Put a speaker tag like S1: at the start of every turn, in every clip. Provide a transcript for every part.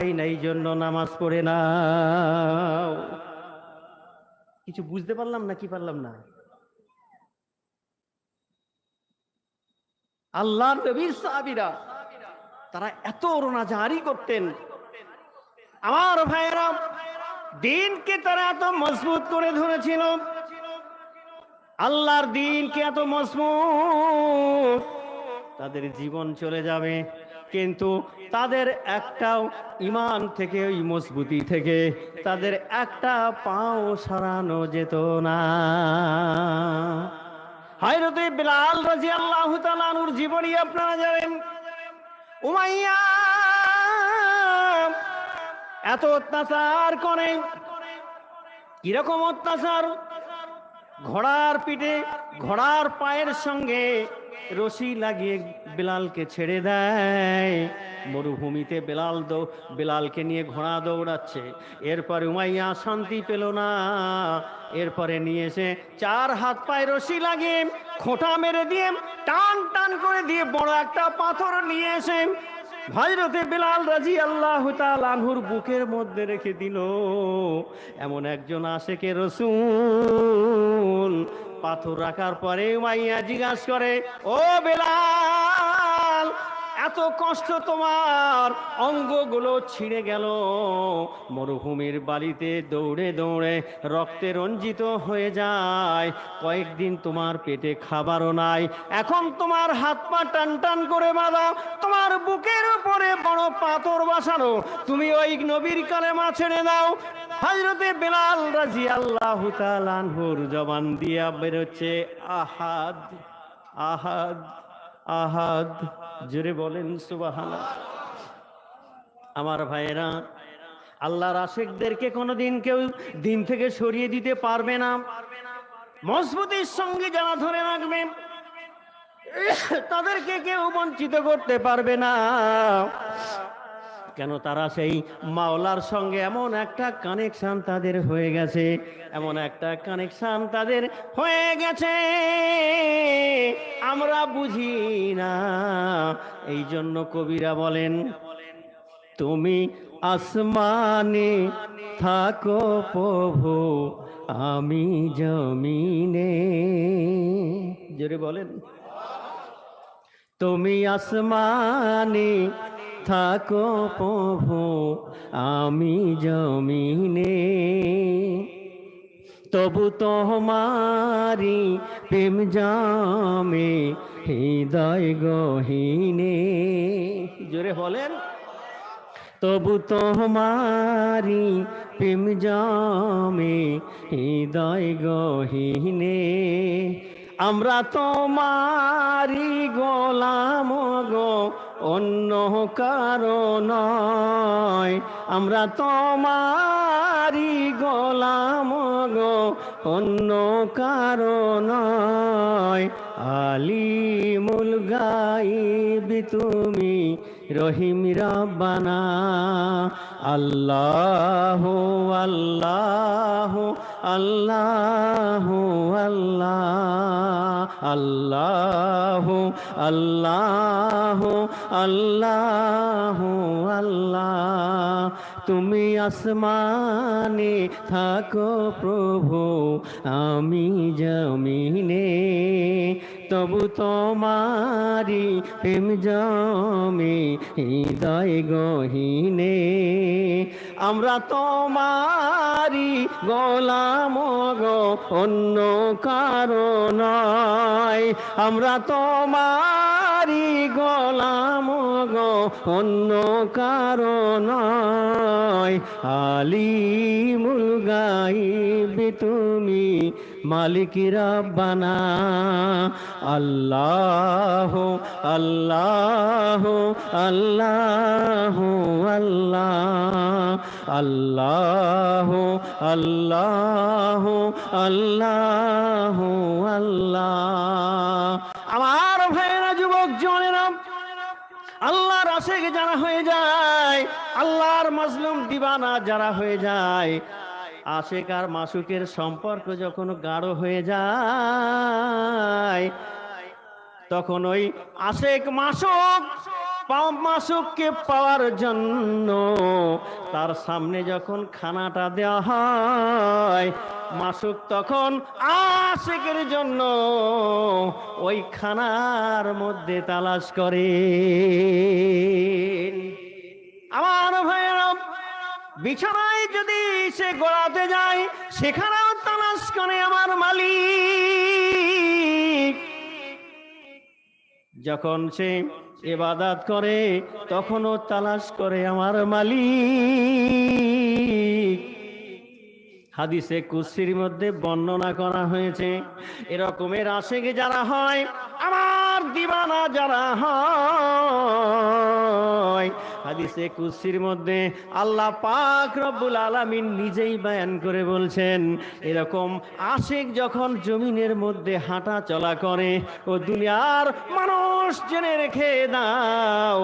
S1: নাই জন্য নামাজ পড়ে না কিছু বুঝতে পারলাম না কি পারলাম না? আল্লাহর নবীর সাহাবীরা, তারা এত রোনা জারি করতেন। আমার ভাইয়েরা, দিনকে তারা এত মজবুত করে ধরেছিল। আল্লাহর দিনকে এত মজবুত, তাদের জীবন চলে যাবে। কিন্তু তাদের একটাও ইমান থেকে ওই মজবুতি থেকে তাদের একটা পাও সরানো যেত না। হায়রতে বিলাল রাজি আল্লাহ তালানুর জীবনী আপনারা জানেন? উমাইয়া এত অত্যাচার করে। কীরকম অত্যাচার? ঘোড়ার পিঠে, ঘোড়ার পায়ের সঙ্গে রশি লাগিয়ে বেলালকে ছেড়ে দেয়। মরুভূমিতে বেলাল দৌ বেলালকে নিয়ে ঘোড়া দৌড়াচ্ছে। এরপরে উমাইয়া শান্তি পেল না। এরপরে নিয়ে এসে চার হাত পায়ে রশি লাগিয়ে খোঁটা মেরে দিয়ে টান টান করে দিয়ে বড় একটা পাথর নিয়ে এসে ভাইরতে বেলাল রাজি আল্লাহ আনহুর বুকের মধ্যে রেখে দিল। এমন একজন আশেকে রসুন পাথর রাখার পরে মাইয়া জিজ্ঞাসা করে, ও বেলাল এত কষ্ট তোমার অঙ্গগুলো ছিঁড়ে গেল। মরুভূমির বালিতে দৌড়ে দৌড়ে রক্তে রঞ্জিত হয়ে যায়। কয়েকদিন তোমার পেটে খাবারও নাই। এখন তোমার হাত পা টান টান করে বাঁধা তোমার বুকের উপরে বড় পাথর বাসানো। তুমি ওই নবীর কালেমা ছেড়ে দাও। হজরতে বেলাল রাজি আল্লাহ জবান দিয়া বেরোচ্ছে, আহাদ আহাদ। আহাদ, জোরে বলেন সুবাহান আমার ভাইয়েরা, আল্লাহর আশেকদেরকে কোনোদিন কেউ দিন থেকে সরিয়ে দিতে পারবে না। মজবুতির সঙ্গে যারা ধরে রাখবেন তাদেরকে কেউ বঞ্চিত করতে পারবে না। কেন তারা সেই মাওলার সঙ্গে এমন একটা কানেকশন তাদের হয়ে গেছে? এমন একটা কানেকশন তাদের হয়ে গেছে। আমরা বুঝি না। এই জন্য কবিরা বলেন, তুমি আসমানে থাকো প্রভু, আমি জমিনে। জোরে বলেন, তুমি আসমানে থাকো প্রভু, আমি জমিনে। তবু তোমারি প্রেম জামে, হৃদয় গহিনে। জোরে বলেন। তবু তোমারি প্রেম জামে, হৃদয় গহিনে। আমরা তোমারি গোলাম গো, অন্য কারণ আমরা তোমারি গোলাম গো, অন্য কারণ আলিমুল গাইবি তুমি রহিম রাব্বানা আল্লাহ আল্লাহ আল্লাহ আল্লাহ আল্লাহ আল্লাহ আল্লাহ তুমি আসমানে থাকো প্রভু, আমি জমিনে। তবু তোমারি প্রেম জমে, হৃদয় গহিনে। আমরা তোমারি গোলাম গো, অন্য কারণ আমরা তোমারি গোলাম গো, অন্য কারণ আলিমুল গাইবি তুমি মালিক রাব্বানা। আল্লাহ আল্লাহ আল্লাহ আল্লাহ। আল্লাহ আল্লাহ আল্লাহ আল্লাহ। আমার ভাইয়েরা আশেক যারা হয়ে যায়, আল্লাহর মাজলুম দিবানা যারা হয়ে যায়, আশেক আর মাসুকের সম্পর্ক যখন গাঢ় হয়ে যায়, তখন ওই আশেক মাসুক মাসুককে পাওয়ার জন্য তার সামনে যখন খানাটা দেওয়া হয়, মাসুক তখন আশেকের জন্য ওই খানার মধ্যে তালাশ করে। বিছানায় যদি সে গোড়াতে যায়, সেখানেও তালাশ করে আমার মালিক। যখন সে এবাদাত করে, তখনও তালাশ করে আমার মালিক। হাদিসে কুসির মধ্যে বর্ণনা করা হয়েছে, এরকমের আশেকে যারা হয়, আমার দিবানা যারা হয়। হাদিসে কুসির মধ্যে আল্লাহ পাক রব্বুল আলামিন নিজেই বয়ান করে বলছেন, এরকম আশেক যখন জমিনের মধ্যে হাঁটা চলা করে ও দুনিয়ার মানুষ জেনে রেখে দাও,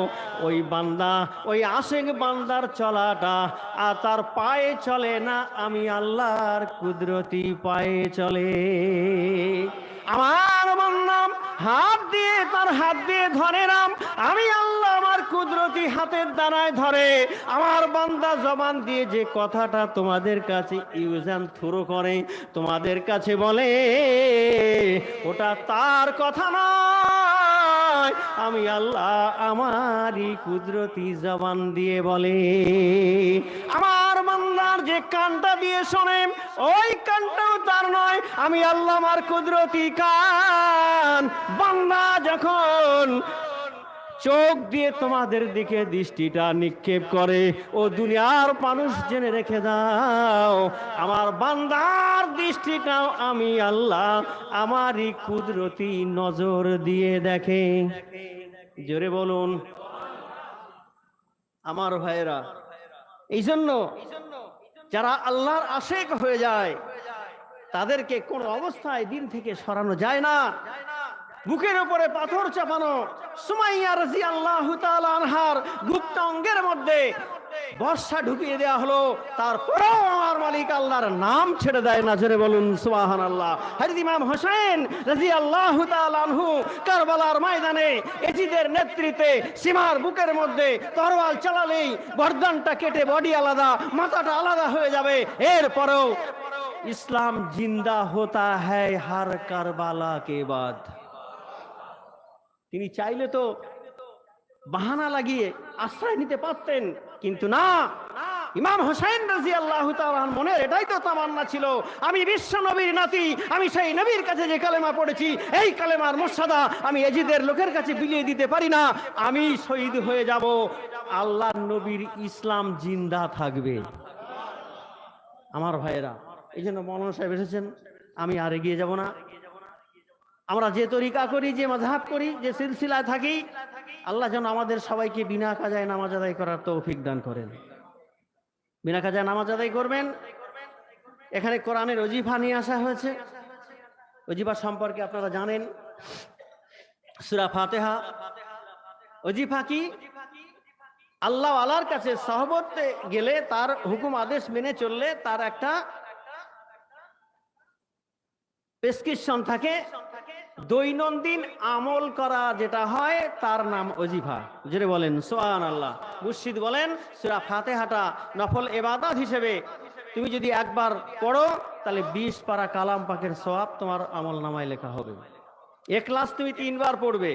S1: ওই বান্দা, ওই আশেক বান্দার চলাটা আর তার পায়ে চলে না, আমি আল্লাহর কুদরতি পায়ে চলে। আমার বান্দাম হাত দিয়ে তার হাত দিয়ে ধরে নাম আমি আল্লাহ আমার কুদরতি হাতের দ্বারায় ধরে আমার বান্দা জবান দিয়ে যে কথাটা তোমাদের কাছে ইউজ অ্যান্ড থ্রো করে, তোমাদের কাছে বলে, ওটা তার কথা নয়। আমি আল্লাহ আমারই কুদরতি জবান দিয়ে বলে, আমার বান্দার যে কানটা দিয়ে শোনে ওই কানটাও আমি আল্লাহ আমার কুদরতি কান। বান্দা যখন চোখ দিয়ে তোমাদের দিকে দৃষ্টিটা নিক্ষেপ করে, ও দুনিয়ার মানুষ জেনে রেখে দাও, আমার বান্দার দৃষ্টিটাও আমি আল্লাহ আমারই কুদরতি নজর দিয়ে দেখে। জোরে বলুন। আমার ভাইয়েরা এই জন্য যারা আল্লাহর আশেক হয়ে যায় তাদেরকে কোন অবস্থায় দিন থেকে সরানো যায় না। বুকের উপরে পাথর চাপানো আনহার গুপ্ত অঙ্গের মধ্যে বর্ষা ঢুকিয়ে হলো। তারপরেও আমার মালিক আল্লাহর নাম ছেড়ে দেয় না বলুন সুবাহান আল্লাহ হোসেন রাজি আল্লাহ আনহু কারবালার ময়দানে এজিদের নেতৃত্বে সীমার বুকের মধ্যে তরোয়াল চালালেই গর্দানটা কেটে বডি আলাদা, মাথাটা আলাদা হয়ে যাবে। এরপরেও ইসলাম জিন্দা হতা হ্যায় হার কারবালা কে বাদ। তিনি চাইলে তো বাহানা লাগিয়ে আশ্রয় নিতে পারতেন, কিন্তু না। ইমাম হোসেন রাজি আল্লাহ মনের এটাই তো তামান্না ছিল। আমি বিশ্ব নবীর নাতি, আমি সেই নবীর কাছে যে কালেমা পড়েছি, এই কালেমার মোসাদা আমি এজিদের লোকের কাছে বিলিয়ে দিতে পারি না। আমি শহীদ হয়ে যাব। আল্লাহ নবীর ইসলাম জিন্দা থাকবে। আমার ভাইয়েরা এই জন্য মৌলানা সাহেব এসেছেন, আমি আর এগিয়ে যাব না। আমরা যে তরিকা করি, যে মাঝহাব করি, যে সিলসিলায় থাকি, আল্লাহ যেন আমাদের সবাইকে বিনা কাজায় নামাজ আদায় করার তৌফিক দান করেন। বিনা কাজায় নামাজ আদায় করবেন। এখানে কোরআনের অজিফা নিয়ে আসা হয়েছে। অজিফা সম্পর্কে আপনারা জানেন। সুরা ফাতেহা। অজিফা কি? আল্লাহ আলার কাছে সহবতে গেলে তার হুকুম, আদেশ মেনে চললে তার একটা প্রেসক্রিপশন থাকে দৈনন্দিন আমল করা যেটা হয়, তার নাম অজিফা যেটা বলেন সোয়ান আল্লাহ মুর্শিদ বলেন, সুরা ফাতেহাটা নফল এবাদত হিসেবে তুমি যদি একবার পড়ো, তাহলে বিশ পারা কালাম পাকের সোয়াব তোমার আমল নামায় লেখা হবে। এক্লাস তুমি তিনবার পড়বে।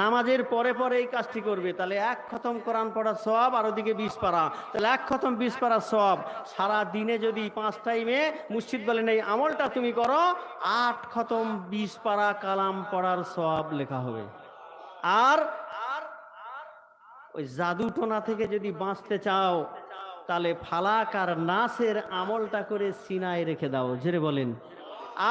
S1: নামাজের পরে পরে এই কাজটি করবে। তাহলে এক খতম কোরআন পড়ার সব আর ওদিকে বিশ পারা। তাহলে এক খতম বিশ পারা সব সারা দিনে যদি পাঁচ টাইমে মুর্শিদ বলেন এই আমলটা তুমি করো। আট খতম বিশ পারা কালাম পড়ার সব লেখা হবে। আর ওই জাদুটোনা থেকে যদি বাঁচতে চাও, তাহলে ফালাক আর নাসের আমলটা করে সিনায় রেখে দাও। জেরে বলেন।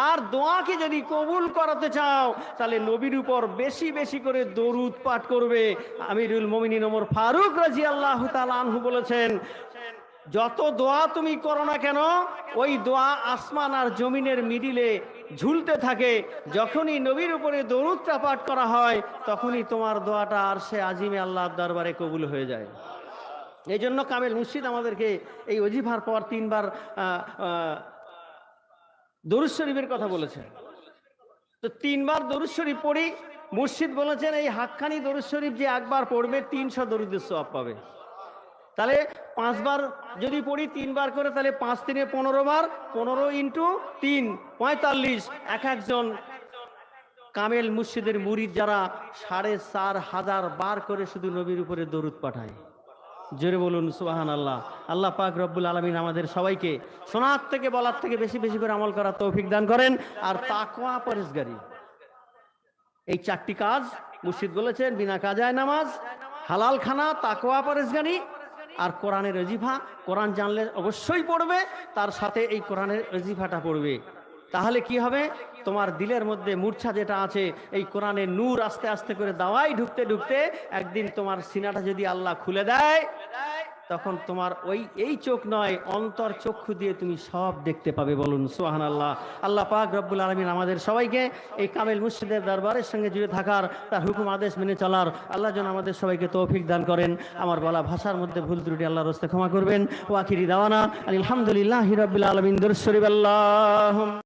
S1: আর দোয়াকে যদি কবুল করাতে চাও, তাহলে নবীর উপর বেশি বেশি করে দরুদ পাঠ করবে। আমিরুল মমিনী নমর ফারুক রাজি আল্লাহ আনহু বলেছেন, যত দোয়া তুমি করো না কেন, ওই দোয়া আসমান আর জমিনের মিডিলে ঝুলতে থাকে। যখনই নবীর উপরে দরুদটা পাঠ করা হয়, তখনই তোমার দোয়াটা আর সে আজিমে আল্লাহর দরবারে কবুল হয়ে যায়। এই জন্য কামেল মুর্শিদ আমাদেরকে এই অজিফার পর তিনবার দরুদ শরীফের কথা বলেছেন। তো তিনবার দরুদ শরীফ পড়ি, মুর্শিদ বলেছেন, এই হাক্কানি দরুদ শরীফ যে একবার পড়বে, তিনশো দরুদের সব পাবে। তাহলে পাঁচবার যদি পড়ি, তিনবার করে, তাহলে পাঁচ তিনে পনেরো বার, পনেরো ইন্টু তিন, পঁয়তাল্লিশ, এক একজন। কামেল মুর্শিদের মুরিদ যারা সাড়ে চার হাজার বার করে শুধু নবীর উপরে দরুদ পাঠায়। জোরে বলুন সুবাহান আল্লাহ আল্লাহ পাক রব্বুল আলমিন আমাদের সবাইকে শোনার থেকে, বলার থেকে বেশি বেশি করে আমল করার তৌফিক দান করেন। আর তাকওয়া পরেশগারি এই চারটি কাজ মুর্শিদ বলেছেন, বিনা কাজায় নামাজ, হালাল খানা, তাকওয়া পরেশগানি আর কোরআনের অজিফা কোরআন জানলে অবশ্যই পড়বে, তার সাথে এই কোরআনের অজিফাটা পড়বে। তাহলে কি হবে? তোমার দিলের মধ্যে মূর্ছা যেটা আছে, এই কোরআনের নূর আস্তে আস্তে করে দাওয়াই ঢুকতে ঢুকতে একদিন তোমার সিনাটা যদি আল্লাহ খুলে দেয়, তখন তোমার ওই, এই চোখ নয়, অন্তর চক্ষু দিয়ে তুমি সব দেখতে পাবে বলুন সোহান আল্লাহ আল্লাহ পাক রব্বুল আলমিন আমাদের সবাইকে এই কামেল মুর্শিদের দরবারের সঙ্গে জুড়ে থাকার তার হুকুম আদেশ মেনে চলার আল্লাহ যেন আমাদের সবাইকে তৌফিক দান করেন। আমার বলা ভাষার মধ্যে ভুল ত্রুটি আল্লাহ রস্তে ক্ষমা করবেন। ওয়াকিরি দাওয়ানা আলহামদুলিল্লাহ হিরবিল আলমিন দুরশরীফ আল্লাহ।